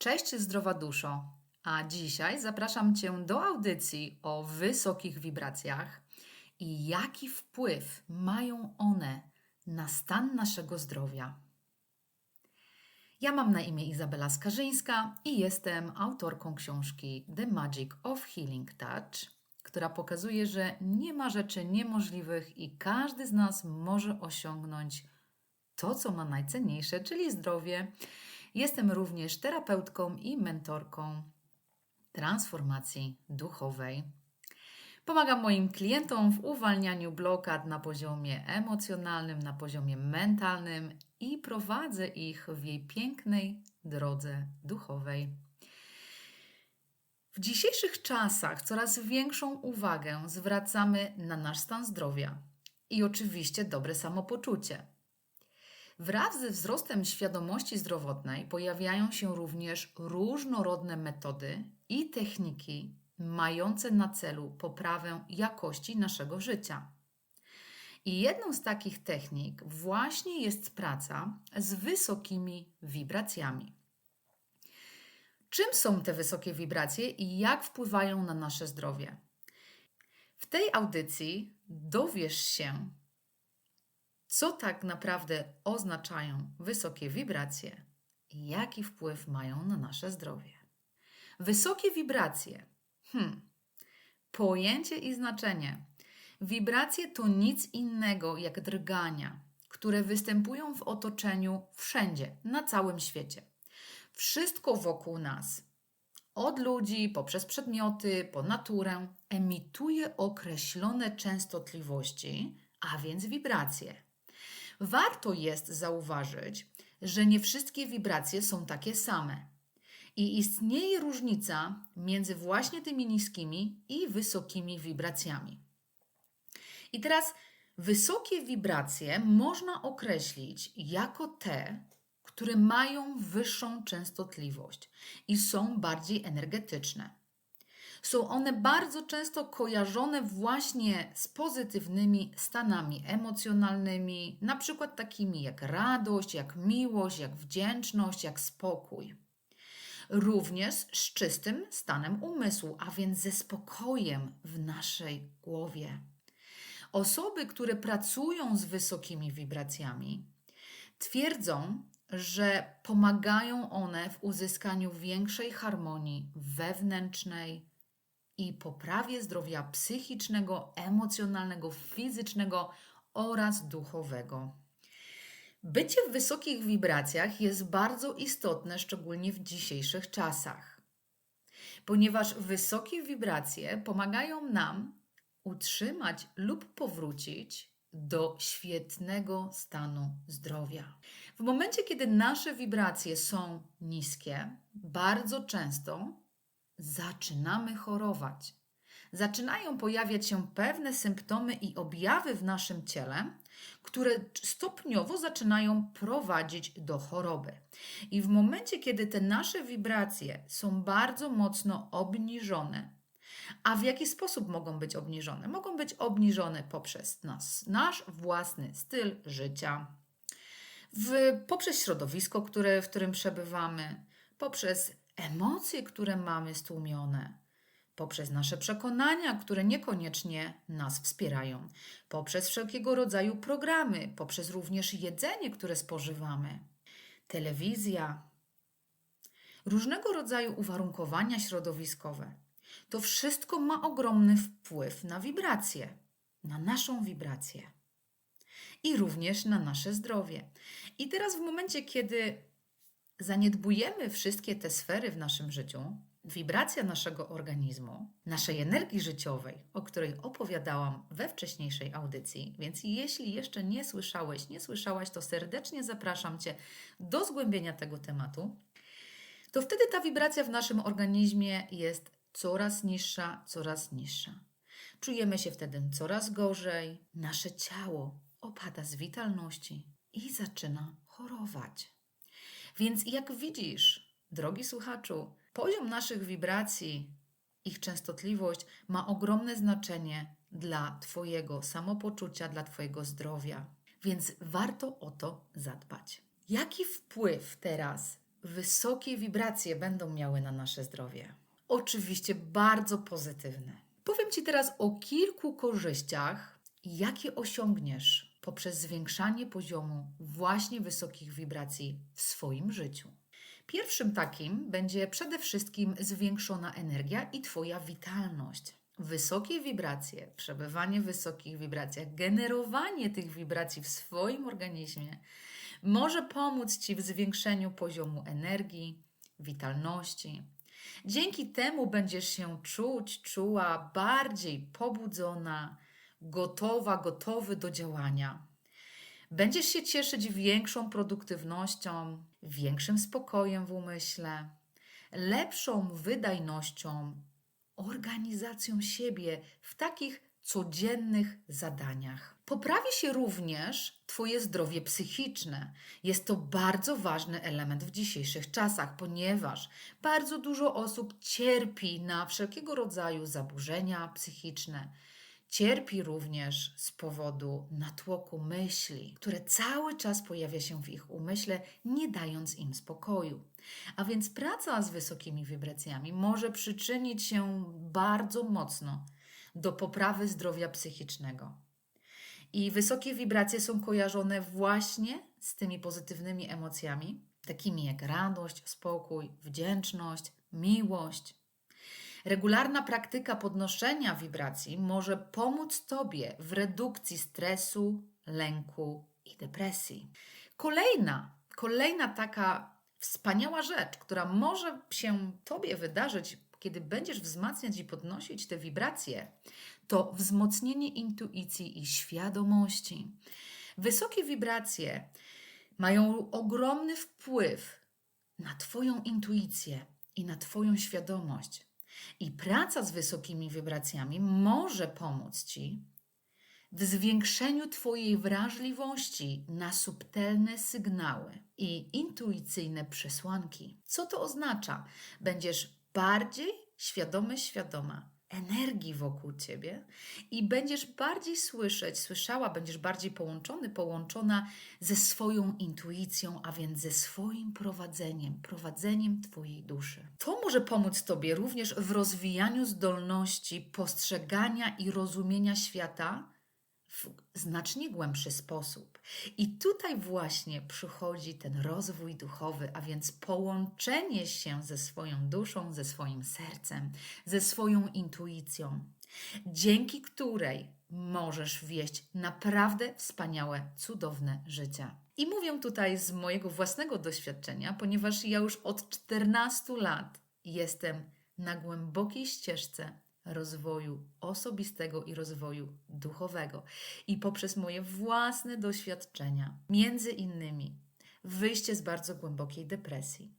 Cześć zdrowa duszo, a dzisiaj zapraszam Cię do audycji o wysokich wibracjach i jaki wpływ mają one na stan naszego zdrowia. Ja mam na imię Izabela Skarżyńska i jestem autorką książki The Magic of Healing Touch, która pokazuje, że nie ma rzeczy niemożliwych i każdy z nas może osiągnąć to, co ma najcenniejsze, czyli zdrowie. Jestem również terapeutką i mentorką transformacji duchowej. Pomagam moim klientom w uwalnianiu blokad na poziomie emocjonalnym, na poziomie mentalnym i prowadzę ich w jej pięknej drodze duchowej. W dzisiejszych czasach coraz większą uwagę zwracamy na nasz stan zdrowia i oczywiście dobre samopoczucie. Wraz ze wzrostem świadomości zdrowotnej pojawiają się również różnorodne metody i techniki mające na celu poprawę jakości naszego życia. I jedną z takich technik właśnie jest praca z wysokimi wibracjami. Czym są te wysokie wibracje i jak wpływają na nasze zdrowie? W tej audycji dowiesz się, co tak naprawdę oznaczają wysokie wibracje i jaki wpływ mają na nasze zdrowie. Wysokie wibracje. Hmm. Pojęcie i znaczenie. Wibracje to nic innego jak drgania, które występują w otoczeniu wszędzie, na całym świecie. Wszystko wokół nas, od ludzi, poprzez przedmioty, po naturę, emituje określone częstotliwości, a więc wibracje. Warto jest zauważyć, że nie wszystkie wibracje są takie same. I istnieje różnica między właśnie tymi niskimi i wysokimi wibracjami. I teraz wysokie wibracje można określić jako te, które mają wyższą częstotliwość i są bardziej energetyczne. Są one bardzo często kojarzone właśnie z pozytywnymi stanami emocjonalnymi, na przykład takimi jak radość, jak miłość, jak wdzięczność, jak spokój. Również z czystym stanem umysłu, a więc ze spokojem w naszej głowie. Osoby, które pracują z wysokimi wibracjami, twierdzą, że pomagają one w uzyskaniu większej harmonii wewnętrznej i poprawie zdrowia psychicznego, emocjonalnego, fizycznego oraz duchowego. Bycie w wysokich wibracjach jest bardzo istotne, szczególnie w dzisiejszych czasach, ponieważ wysokie wibracje pomagają nam utrzymać lub powrócić do świetnego stanu zdrowia. W momencie, kiedy nasze wibracje są niskie, bardzo często zaczynamy chorować. Zaczynają pojawiać się pewne symptomy i objawy w naszym ciele, które stopniowo zaczynają prowadzić do choroby. I w momencie, kiedy te nasze wibracje są bardzo mocno obniżone, a w jaki sposób mogą być obniżone? Mogą być obniżone poprzez nas, nasz własny styl życia, w, poprzez środowisko, które, w którym przebywamy, poprzez emocje, które mamy stłumione, poprzez nasze przekonania, które niekoniecznie nas wspierają, poprzez wszelkiego rodzaju programy, poprzez również jedzenie, które spożywamy, telewizja, różnego rodzaju uwarunkowania środowiskowe. To wszystko ma ogromny wpływ na wibracje, na naszą wibrację i również na nasze zdrowie. I teraz, w momencie, kiedy zaniedbujemy wszystkie te sfery w naszym życiu, wibracja naszego organizmu, naszej energii życiowej, o której opowiadałam we wcześniejszej audycji, więc jeśli jeszcze nie słyszałeś, nie słyszałaś, to serdecznie zapraszam Cię do zgłębienia tego tematu, to wtedy ta wibracja w naszym organizmie jest coraz niższa, coraz niższa. Czujemy się wtedy coraz gorzej, nasze ciało opada z witalności i zaczyna chorować. Więc jak widzisz, drogi słuchaczu, poziom naszych wibracji, ich częstotliwość ma ogromne znaczenie dla Twojego samopoczucia, dla Twojego zdrowia. Więc warto o to zadbać. Jaki wpływ teraz wysokie wibracje będą miały na nasze zdrowie? Oczywiście bardzo pozytywne. Powiem Ci teraz o kilku korzyściach, jakie osiągniesz poprzez zwiększanie poziomu właśnie wysokich wibracji w swoim życiu. Pierwszym takim będzie przede wszystkim zwiększona energia i Twoja witalność. Wysokie wibracje, przebywanie w wysokich wibracjach, generowanie tych wibracji w swoim organizmie może pomóc Ci w zwiększeniu poziomu energii, witalności. Dzięki temu będziesz się czuć, czuła bardziej pobudzona, gotowa, gotowy do działania. Będziesz się cieszyć większą produktywnością, większym spokojem w umyśle, lepszą wydajnością, organizacją siebie w takich codziennych zadaniach. Poprawi się również Twoje zdrowie psychiczne. Jest to bardzo ważny element w dzisiejszych czasach, ponieważ bardzo dużo osób cierpi na wszelkiego rodzaju zaburzenia psychiczne. Cierpi również z powodu natłoku myśli, które cały czas pojawia się w ich umyśle, nie dając im spokoju. A więc praca z wysokimi wibracjami może przyczynić się bardzo mocno do poprawy zdrowia psychicznego. I wysokie wibracje są kojarzone właśnie z tymi pozytywnymi emocjami, takimi jak radość, spokój, wdzięczność, miłość. Regularna praktyka podnoszenia wibracji może pomóc Tobie w redukcji stresu, lęku i depresji. Kolejna, kolejna taka wspaniała rzecz, która może się Tobie wydarzyć kiedy będziesz wzmacniać i podnosić te wibracje, to wzmocnienie intuicji i świadomości. Wysokie wibracje mają ogromny wpływ na Twoją intuicję i na Twoją świadomość. I praca z wysokimi wibracjami może pomóc Ci w zwiększeniu Twojej wrażliwości na subtelne sygnały i intuicyjne przesłanki. Co to oznacza? Będziesz bardziej świadomy, świadoma energii wokół ciebie i będziesz bardziej słyszeć, słyszała, będziesz bardziej połączony, połączona ze swoją intuicją, a więc ze swoim prowadzeniem, prowadzeniem Twojej duszy. To może pomóc Tobie również w rozwijaniu zdolności postrzegania i rozumienia świata w znacznie głębszy sposób. I tutaj właśnie przychodzi ten rozwój duchowy, a więc połączenie się ze swoją duszą, ze swoim sercem, ze swoją intuicją, dzięki której możesz wieść naprawdę wspaniałe, cudowne życie. I mówię tutaj z mojego własnego doświadczenia, ponieważ ja już od 14 lat jestem na głębokiej ścieżce rozwoju osobistego i rozwoju duchowego. I poprzez moje własne doświadczenia, między innymi wyjście z bardzo głębokiej depresji,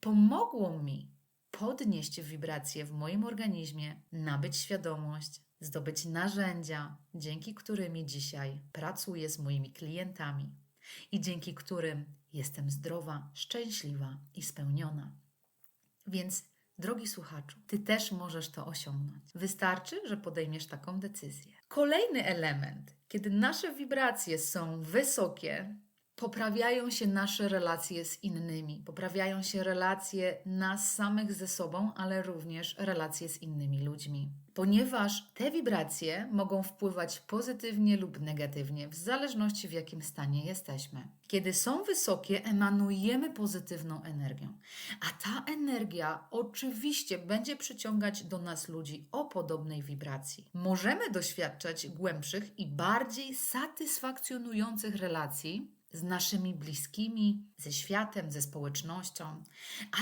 pomogło mi podnieść wibracje w moim organizmie, nabyć świadomość, zdobyć narzędzia, dzięki którymi dzisiaj pracuję z moimi klientami i dzięki którym jestem zdrowa, szczęśliwa i spełniona. Więc Drogi słuchaczu, Ty też możesz to osiągnąć. Wystarczy, że podejmiesz taką decyzję. Kolejny element, kiedy nasze wibracje są wysokie, poprawiają się nasze relacje z innymi, poprawiają się relacje nas samych ze sobą, ale również relacje z innymi ludźmi. Ponieważ te wibracje mogą wpływać pozytywnie lub negatywnie, w zależności w jakim stanie jesteśmy. Kiedy są wysokie, emanujemy pozytywną energią, a ta energia oczywiście będzie przyciągać do nas ludzi o podobnej wibracji. Możemy doświadczać głębszych i bardziej satysfakcjonujących relacji z naszymi bliskimi, ze światem, ze społecznością,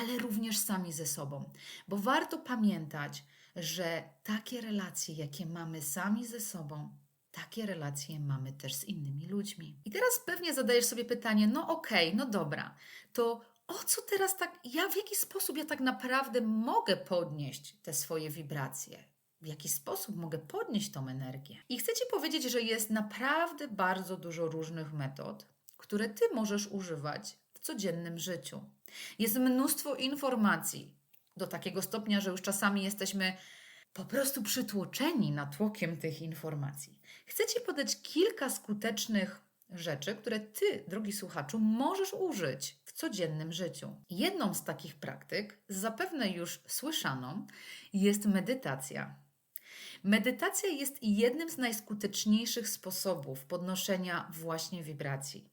ale również sami ze sobą. Bo warto pamiętać, że takie relacje, jakie mamy sami ze sobą, takie relacje mamy też z innymi ludźmi. I teraz pewnie zadajesz sobie pytanie: no okej, okay, no dobra, to o co teraz tak, ja w jaki sposób ja tak naprawdę mogę podnieść te swoje wibracje? W jaki sposób mogę podnieść tą energię? I chcę Ci powiedzieć, że jest naprawdę bardzo dużo różnych metod, które Ty możesz używać w codziennym życiu. Jest mnóstwo informacji do takiego stopnia, że już czasami jesteśmy po prostu przytłoczeni natłokiem tych informacji. Chcę Ci podać kilka skutecznych rzeczy, które Ty, drogi słuchaczu, możesz użyć w codziennym życiu. Jedną z takich praktyk, zapewne już słyszaną, jest medytacja. Medytacja jest jednym z najskuteczniejszych sposobów podnoszenia właśnie wibracji.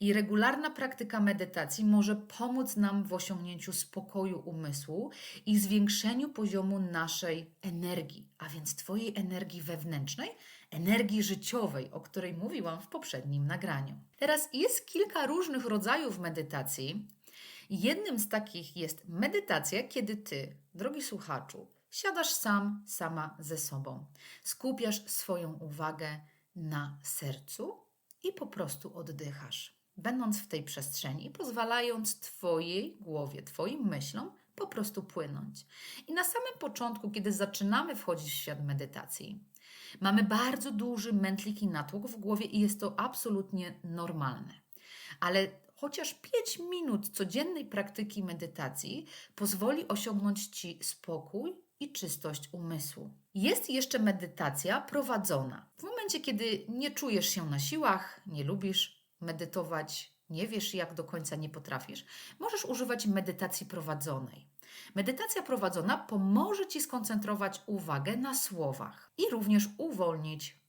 I regularna praktyka medytacji może pomóc nam w osiągnięciu spokoju umysłu i zwiększeniu poziomu naszej energii, a więc Twojej energii wewnętrznej, energii życiowej, o której mówiłam w poprzednim nagraniu. Teraz jest kilka różnych rodzajów medytacji. Jednym z takich jest medytacja, kiedy Ty, drogi słuchaczu, siadasz sam, sama ze sobą. Skupiasz swoją uwagę na sercu i po prostu oddychasz, będąc w tej przestrzeni, pozwalając Twojej głowie, Twoim myślom po prostu płynąć. I na samym początku, kiedy zaczynamy wchodzić w świat medytacji, mamy bardzo duży mętlik i natłok w głowie i jest to absolutnie normalne. Ale chociaż 5 minut codziennej praktyki medytacji pozwoli osiągnąć Ci spokój i czystość umysłu. Jest jeszcze medytacja prowadzona. W momencie, kiedy nie czujesz się na siłach, nie lubisz medytować, nie wiesz jak do końca, nie potrafisz, możesz używać medytacji prowadzonej. Medytacja prowadzona pomoże Ci skoncentrować uwagę na słowach i również uwolnić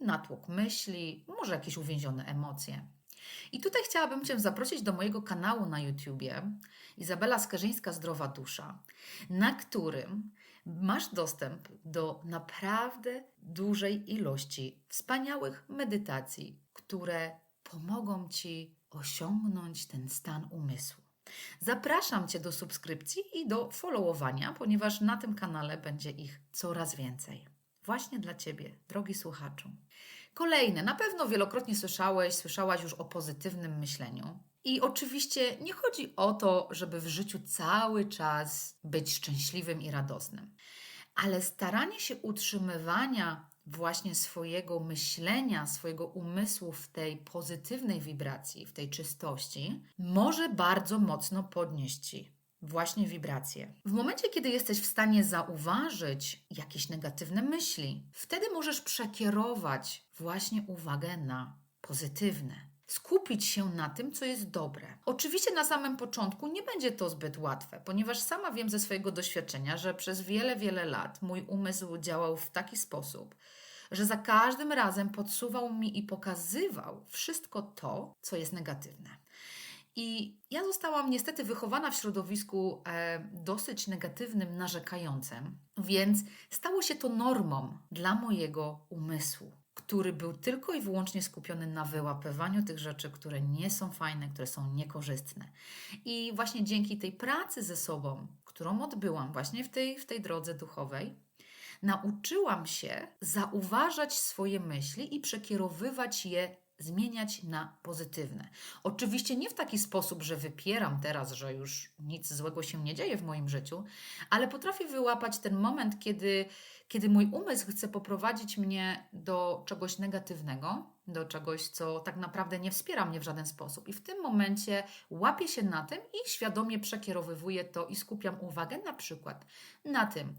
natłok myśli, może jakieś uwięzione emocje. I tutaj chciałabym Cię zaprosić do mojego kanału na YouTubie Izabela Skarżyńska Zdrowa Dusza, na którym masz dostęp do naprawdę dużej ilości wspaniałych medytacji, które pomogą Ci osiągnąć ten stan umysłu. Zapraszam Cię do subskrypcji i do followowania, ponieważ na tym kanale będzie ich coraz więcej. Właśnie dla Ciebie, drogi słuchaczu. Kolejne, na pewno wielokrotnie słyszałeś, słyszałaś już o pozytywnym myśleniu. I oczywiście nie chodzi o to, żeby w życiu cały czas być szczęśliwym i radosnym, ale staranie się utrzymywania właśnie swojego myślenia, swojego umysłu w tej pozytywnej wibracji, w tej czystości, może bardzo mocno podnieść Ci właśnie wibracje. W momencie, kiedy jesteś w stanie zauważyć jakieś negatywne myśli, wtedy możesz przekierować właśnie uwagę na pozytywne skupić się na tym, co jest dobre. Oczywiście na samym początku nie będzie to zbyt łatwe, ponieważ sama wiem ze swojego doświadczenia, że przez wiele, wiele lat mój umysł działał w taki sposób, że za każdym razem podsuwał mi i pokazywał wszystko to, co jest negatywne. I ja zostałam niestety wychowana w środowisku e, dosyć negatywnym, narzekającym, więc stało się to normą dla mojego umysłu który był tylko i wyłącznie skupiony na wyłapywaniu tych rzeczy, które nie są fajne, które są niekorzystne. I właśnie dzięki tej pracy ze sobą, którą odbyłam właśnie w tej, w tej drodze duchowej, nauczyłam się zauważać swoje myśli i przekierowywać je zmieniać na pozytywne. Oczywiście nie w taki sposób, że wypieram teraz, że już nic złego się nie dzieje w moim życiu, ale potrafię wyłapać ten moment, kiedy, kiedy mój umysł chce poprowadzić mnie do czegoś negatywnego, do czegoś, co tak naprawdę nie wspiera mnie w żaden sposób. I w tym momencie łapię się na tym i świadomie przekierowywuję to i skupiam uwagę na przykład na tym,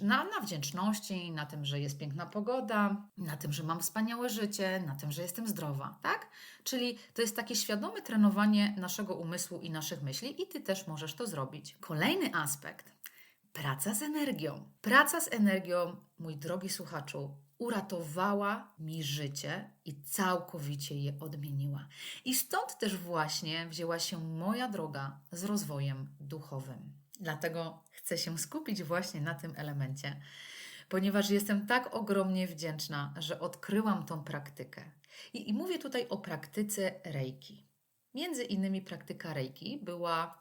na, na wdzięczności, na tym, że jest piękna pogoda, na tym, że mam wspaniałe życie, na tym, że jestem zdrowa, tak? Czyli to jest takie świadome trenowanie naszego umysłu i naszych myśli, i ty też możesz to zrobić. Kolejny aspekt praca z energią. Praca z energią, mój drogi słuchaczu, uratowała mi życie i całkowicie je odmieniła. I stąd też właśnie wzięła się moja droga z rozwojem duchowym. Dlatego chcę się skupić właśnie na tym elemencie, ponieważ jestem tak ogromnie wdzięczna, że odkryłam tą praktykę. I, i mówię tutaj o praktyce Reiki. Między innymi praktyka Reiki była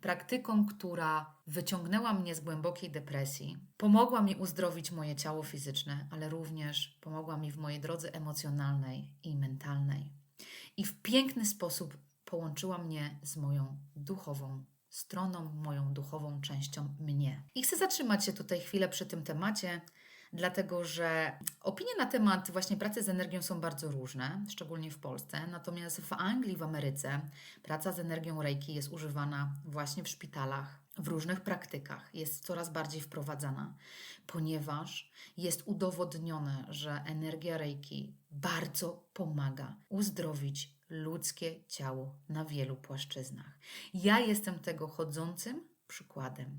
praktyką, która wyciągnęła mnie z głębokiej depresji, pomogła mi uzdrowić moje ciało fizyczne, ale również pomogła mi w mojej drodze emocjonalnej i mentalnej. I w piękny sposób połączyła mnie z moją duchową stroną, moją duchową częścią mnie. I chcę zatrzymać się tutaj chwilę przy tym temacie, dlatego że opinie na temat właśnie pracy z energią są bardzo różne, szczególnie w Polsce. Natomiast w Anglii, w Ameryce praca z energią Reiki jest używana właśnie w szpitalach, w różnych praktykach, jest coraz bardziej wprowadzana, ponieważ jest udowodnione, że energia Reiki bardzo pomaga uzdrowić ludzkie ciało na wielu płaszczyznach. Ja jestem tego chodzącym przykładem.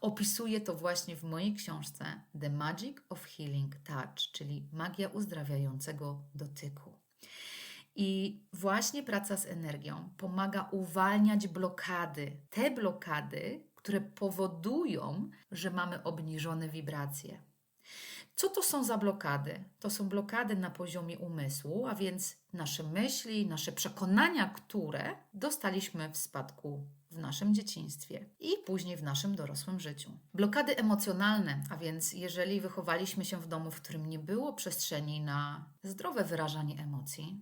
Opisuję to właśnie w mojej książce The Magic of Healing Touch, czyli magia uzdrawiającego dotyku. I właśnie praca z energią pomaga uwalniać blokady, te blokady, które powodują, że mamy obniżone wibracje. Co to są za blokady? To są blokady na poziomie umysłu, a więc nasze myśli, nasze przekonania, które dostaliśmy w spadku w naszym dzieciństwie i później w naszym dorosłym życiu. Blokady emocjonalne, a więc jeżeli wychowaliśmy się w domu, w którym nie było przestrzeni na zdrowe wyrażanie emocji,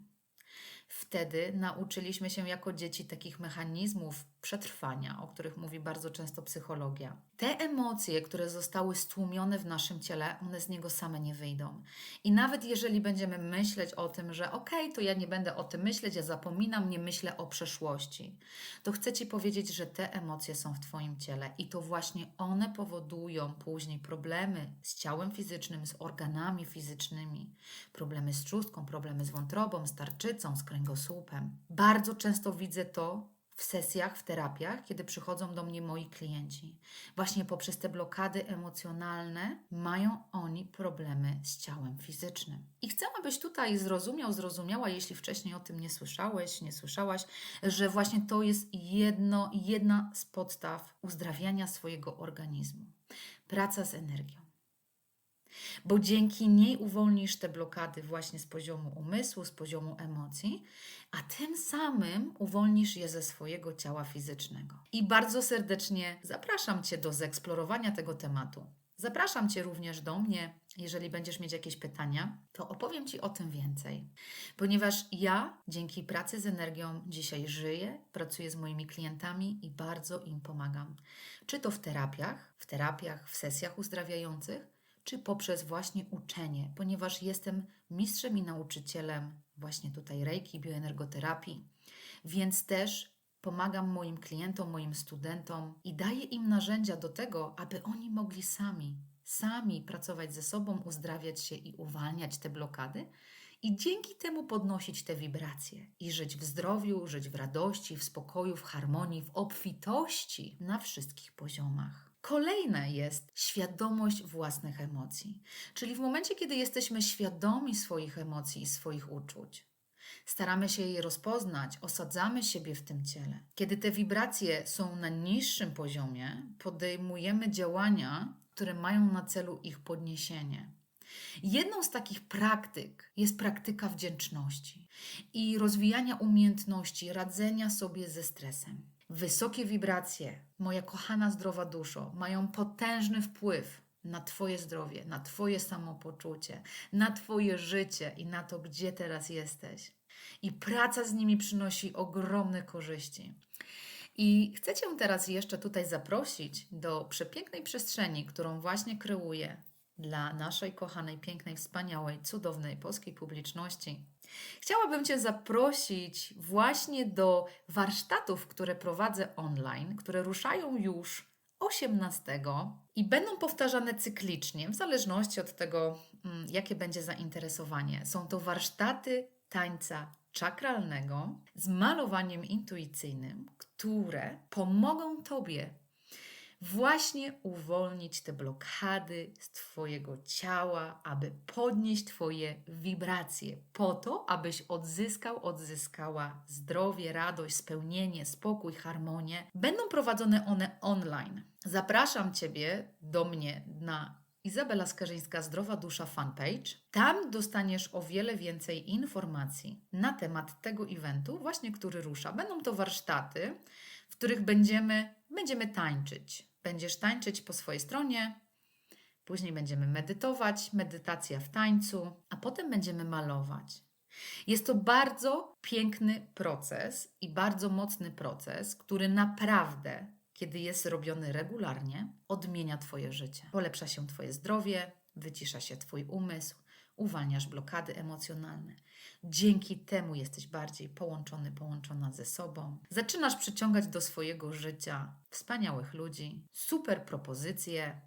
Wtedy nauczyliśmy się jako dzieci takich mechanizmów przetrwania, o których mówi bardzo często psychologia. Te emocje, które zostały stłumione w naszym ciele, one z niego same nie wyjdą. I nawet jeżeli będziemy myśleć o tym, że okej, okay, to ja nie będę o tym myśleć, ja zapominam, nie myślę o przeszłości, to chcę Ci powiedzieć, że te emocje są w Twoim ciele i to właśnie one powodują później problemy z ciałem fizycznym, z organami fizycznymi, problemy z trzustką, problemy z wątrobą, z tarczycą, z kręgosłupem. Bardzo często widzę to w sesjach, w terapiach, kiedy przychodzą do mnie moi klienci. Właśnie poprzez te blokady emocjonalne mają oni problemy z ciałem fizycznym. I chcę, abyś tutaj zrozumiał, zrozumiała, jeśli wcześniej o tym nie słyszałeś, nie słyszałaś, że właśnie to jest jedno, jedna z podstaw uzdrawiania swojego organizmu. Praca z energią bo dzięki niej uwolnisz te blokady właśnie z poziomu umysłu, z poziomu emocji, a tym samym uwolnisz je ze swojego ciała fizycznego. I bardzo serdecznie zapraszam Cię do zeksplorowania tego tematu. Zapraszam Cię również do mnie. Jeżeli będziesz mieć jakieś pytania, to opowiem Ci o tym więcej, ponieważ ja dzięki pracy z energią dzisiaj żyję, pracuję z moimi klientami i bardzo im pomagam. Czy to w terapiach, w terapiach, w sesjach uzdrawiających, czy poprzez właśnie uczenie, ponieważ jestem mistrzem i nauczycielem właśnie tutaj reiki, bioenergoterapii, więc też pomagam moim klientom, moim studentom i daję im narzędzia do tego, aby oni mogli sami, sami pracować ze sobą, uzdrawiać się i uwalniać te blokady. I dzięki temu podnosić te wibracje i żyć w zdrowiu, żyć w radości, w spokoju, w harmonii, w obfitości na wszystkich poziomach. Kolejne jest świadomość własnych emocji. Czyli w momencie, kiedy jesteśmy świadomi swoich emocji i swoich uczuć, staramy się je rozpoznać, osadzamy siebie w tym ciele. Kiedy te wibracje są na niższym poziomie, podejmujemy działania, które mają na celu ich podniesienie. Jedną z takich praktyk jest praktyka wdzięczności i rozwijania umiejętności radzenia sobie ze stresem. Wysokie wibracje, moja kochana zdrowa duszo, mają potężny wpływ na Twoje zdrowie, na Twoje samopoczucie, na Twoje życie i na to, gdzie teraz jesteś. I praca z nimi przynosi ogromne korzyści. I chcę Cię teraz jeszcze tutaj zaprosić do przepięknej przestrzeni, którą właśnie kreuję dla naszej kochanej, pięknej, wspaniałej, cudownej polskiej publiczności. Chciałabym Cię zaprosić właśnie do warsztatów, które prowadzę online, które ruszają już 18 i będą powtarzane cyklicznie, w zależności od tego, mm, jakie będzie zainteresowanie. Są to warsztaty tańca czakralnego z malowaniem intuicyjnym, które pomogą Tobie właśnie uwolnić te blokady z Twojego ciała, aby podnieść Twoje wibracje, po to, abyś odzyskał, odzyskała zdrowie, radość, spełnienie, spokój, harmonię. Będą prowadzone one online. Zapraszam Ciebie do mnie na Izabela Skarżyńska Zdrowa Dusza fanpage. Tam dostaniesz o wiele więcej informacji na temat tego eventu, właśnie który rusza. Będą to warsztaty, w których będziemy, będziemy tańczyć. Będziesz tańczyć po swojej stronie, później będziemy medytować, medytacja w tańcu, a potem będziemy malować. Jest to bardzo piękny proces i bardzo mocny proces, który naprawdę, kiedy jest robiony regularnie, odmienia Twoje życie. Polepsza się Twoje zdrowie, wycisza się Twój umysł, uwalniasz blokady emocjonalne. Dzięki temu jesteś bardziej połączony, połączona ze sobą. Zaczynasz przyciągać do swojego życia wspaniałych ludzi, super propozycje.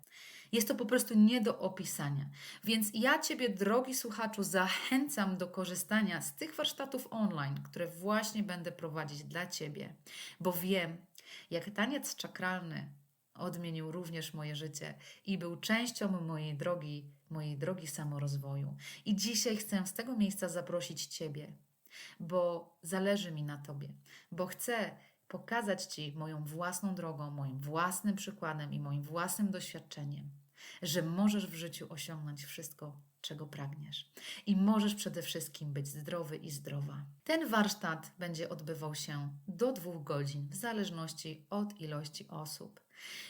Jest to po prostu nie do opisania. Więc ja Ciebie, drogi słuchaczu, zachęcam do korzystania z tych warsztatów online, które właśnie będę prowadzić dla Ciebie, bo wiem, jak taniec czakralny odmienił również moje życie i był częścią mojej drogi, mojej drogi samorozwoju. I dzisiaj chcę z tego miejsca zaprosić Ciebie, bo zależy mi na Tobie, bo chcę pokazać Ci moją własną drogą, moim własnym przykładem i moim własnym doświadczeniem, że możesz w życiu osiągnąć wszystko, czego pragniesz. I możesz przede wszystkim być zdrowy i zdrowa. Ten warsztat będzie odbywał się do dwóch godzin, w zależności od ilości osób.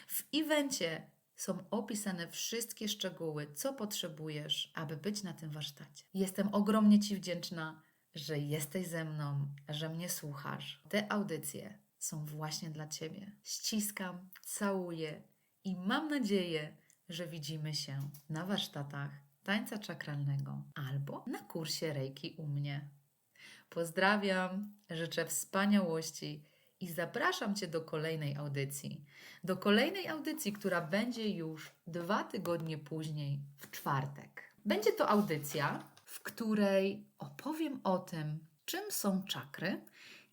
W evencie są opisane wszystkie szczegóły, co potrzebujesz, aby być na tym warsztacie. Jestem ogromnie Ci wdzięczna, że jesteś ze mną, że mnie słuchasz. Te audycje są właśnie dla Ciebie. Ściskam, całuję i mam nadzieję, że widzimy się na warsztatach tańca czakralnego albo na kursie Reiki u mnie. Pozdrawiam, życzę wspaniałości i zapraszam Cię do kolejnej audycji. Do kolejnej audycji, która będzie już dwa tygodnie później, w czwartek. Będzie to audycja, w której opowiem o tym, czym są czakry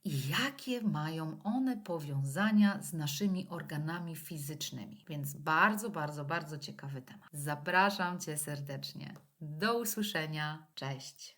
i jakie mają one powiązania z naszymi organami fizycznymi. Więc bardzo, bardzo, bardzo ciekawy temat. Zapraszam Cię serdecznie. Do usłyszenia. Cześć.